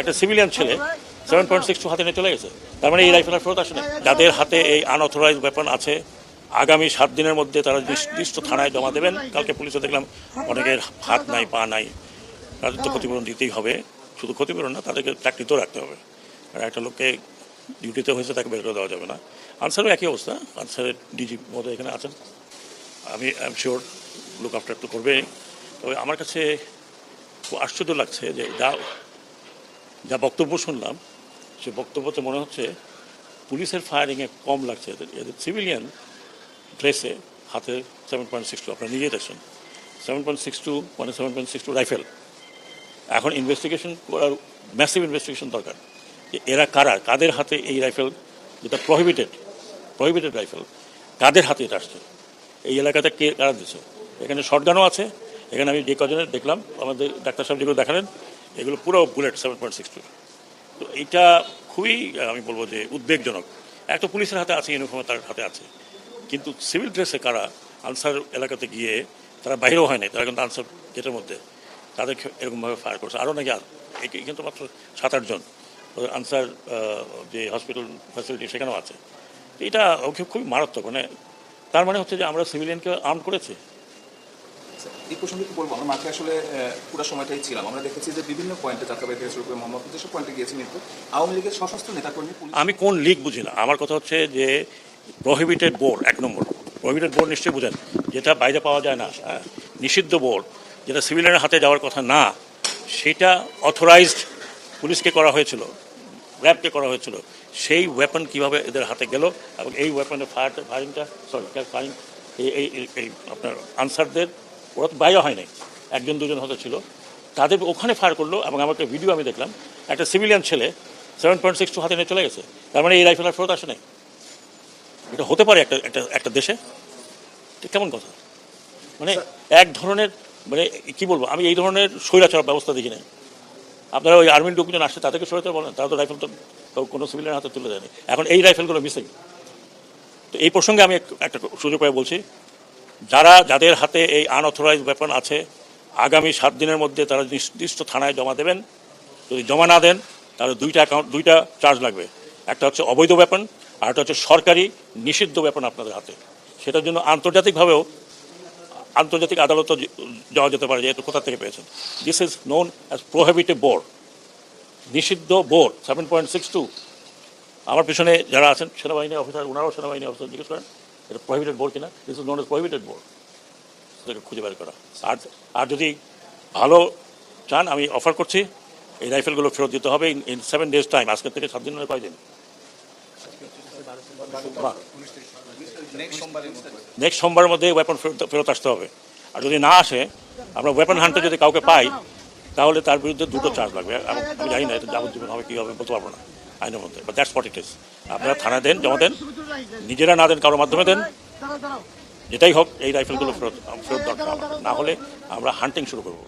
একটা সিভিলিয়ান ছেলে seven point six two হাতে নিয়ে চলে গেছে। তার মানে এই রাইফেল আর ফেরত আসেনি যাদের হাতে এই আনঅথরাইজ ওয়েপন আছে, আগামী সাত দিনের মধ্যে তারা নির্দিষ্ট থানায় জমা দেবেন। কালকে পুলিশে দেখলাম অনেকের হাত নাই, পা নাই। তাদের তো ক্ষতিপূরণ দিতেই হবে। শুধু ক্ষতিপূরণ না, তাদেরকে চাকরিতেও রাখতে হবে। আর একটা লোককে ডিউটিতে হয়েছে, তাকে বের করে দেওয়া যাবে না। আনসারও একই অবস্থা। আনসারের ডিজি মধ্যে এখানে আছেন। আমি I am sure look after তো করবে তবে আমার কাছে খুব আশ্চর্য লাগছে যে যা যা বক্তব্য শুনলাম, সে বক্তব্যতে মনে হচ্ছে পুলিশের ফায়ারিংয়ে কম লাগছে। এদের এদের সিভিলিয়ান ড্রেসে হাতে সেভেন পয়েন্ট সিক্স টু আপনারা নিজেই দেখছেন সেভেন পয়েন্ট সিক্স টু মানে seven point six two rifle এখন ইনভেস্টিগেশন করার ম্যাসিভ ইনভেস্টিগেশন দরকার যে এরা কারা, কাদের হাতে এই রাইফেল যেটা প্রহিবিটেড প্রহিবিটেড রাইফেল কাদের হাতে এটা আসছে? এই এলাকাতে কে, কারা দিচ্ছে এখানে শর্টগানও আছে, এখানে আমি যে কজনের দেখলাম, আমাদের ডাক্তার সাহেব যেগুলো দেখালেন এগুলো পুরো bullet seven point six two তো এইটা খুবই আমি বলব যে উদ্বেগজনক। একটা পুলিশের হাতে আছে ইউনিফর্মে তার হাতে আছে। কিন্তু সিভিল ড্রেসে কারা আনসার এলাকাতে গিয়ে তারা বাইরেও হয় নাই, তারা কিন্তু আনসার গেটের মধ্যে, তাদের এরকমভাবে ফায়ার করছে। আরও নাকি কিন্তু মাত্র সাত আটজন আনসার যে হসপিটাল ফ্যাসিলিটি সেখানেও আছে। এটা খুবই মারাত্মক মানে তার মানে হচ্ছে যে আমরা সিভিলিয়ানকে আর্ম করেছি। এই প্রসঙ্গে কি বলব? আমরা মাঠে আসলে পুরো সময়টাই ছিলাম। আমরা দেখেছি যে বিভিন্ন পয়েন্টে যাত্রাবাড়ি থেকে শুরু করে মোহাম্মদ যেসব পয়েন্টে গিয়েছে কিন্তু আওয়ামী লীগের সশস্ত্র নেতাকর্মী আমি কোন লিগ বুঝি না। আমার কথা হচ্ছে যে প্রহিবিটেড বোর্ড এক নম্বর। প্রহিবিটেড বোর্ড নিশ্চয়ই বুঝেন। যেটা বাইরে পাওয়া যায় না হ্যাঁ, নিষিদ্ধ বোর্ড যেটা সিভিলিয়ানের হাতে যাওয়ার কথা না সেটা অথরাইজড পুলিশকে করা হয়েছিল র্যাবকে করা হয়েছিল। সেই ওয়েপন কীভাবে এদের হাতে গেল এবং এই ওয়েপনের ফায়ার ফায়ারিংটা সরি ফায়ারিং এই আপনার আনসারদের ওরা তো বাইরে হয় নাই একজন দুজন হয়তো ছিল। তাদের ওখানে ফায়ার করল এবং আমার একটা ভিডিও আমি দেখলাম। একটা সিভিলিয়ান ছেলে সেভেন পয়েন্ট সিক্স টু হাতে নিয়ে চলে গেছে। তার মানে এই রাইফেল আর ফেরত আসে নাই। এটা হতে পারে একটা একটা একটা দেশে। কেমন কথা? মানে এক ধরনের মানে কি বলব আমি এই ধরনের স্বৈরাচার ব্যবস্থা দেখি না আপনারা ওই আর্মির লোকজন আসছে তাদেরকে স্বৈরাচার বলেন তারা তো রাইফেল তো তো কোনো সিভিলিয়ান হাতে তুলে দেয়নি। এখন এই রাইফেলগুলো মিসিং তো এই প্রসঙ্গে আমি একটা সুযোগ পাই বলছি। যারা, যাদের হাতে এই আনঅথরাইজ ওয়েপন আছে, আগামী সাত দিনের মধ্যে তারা নির্দিষ্ট থানায় জমা দেবেন। যদি জমা না দেন, তাহলে দুইটা অ্যাকাউন্ট দুইটা চার্জ লাগবে। একটা হচ্ছে অবৈধ ব্যাপন আর একটা হচ্ছে সরকারি নিষিদ্ধ ব্যাপন আপনাদের হাতে। সেটার জন্য আন্তর্জাতিকভাবেও আন্তর্জাতিক আদালতও যাওয়া যেতে পারে, যেহেতু কোথা থেকে পেয়েছেন। This is known as prohibited board নিষিদ্ধ board seven point six two আমার পিছনে যারা আছেন, সেনাবাহিনী অফিসার ওনারাও সেনাবাহিনী অফিসার জিজ্ঞেস করেন। এটা প্রহিবিটেড বোর্ড কিনা? This is known as prohibited board সেটাকে খুঁজে বের করা। আর আর যদি ভালো চান, আমি অফার করছি। এই রাইফেলগুলো ফেরত দিতে হবে ইন সেভেন ডেজ টাইম আজকের থেকে সাত দিনের কয়দিন? নেক্সট সোমবারের মধ্যে ওয়েপন ফেরত আসতে হবে। আর যদি না আসে, আমরা ওয়েপন হান্টে যদি কাউকে পাই, তাহলে তার বিরুদ্ধে দুটো চার্জ লাগবে। আমি জানি না, এটা যাবজ্জীবন হবে, কী হবে বলতে পারব না। আইনের মধ্যে বা দ্যাটস হোয়াট ইট ইজ আপনারা থানা দেন, জমা দেন, নিজেরা না দেন, কারোর মাধ্যমে দেন। যেটাই হোক, এই রাইফেলগুলো ফেরত ফেরত দরকার। না হলে আমরা হান্টিং শুরু করব।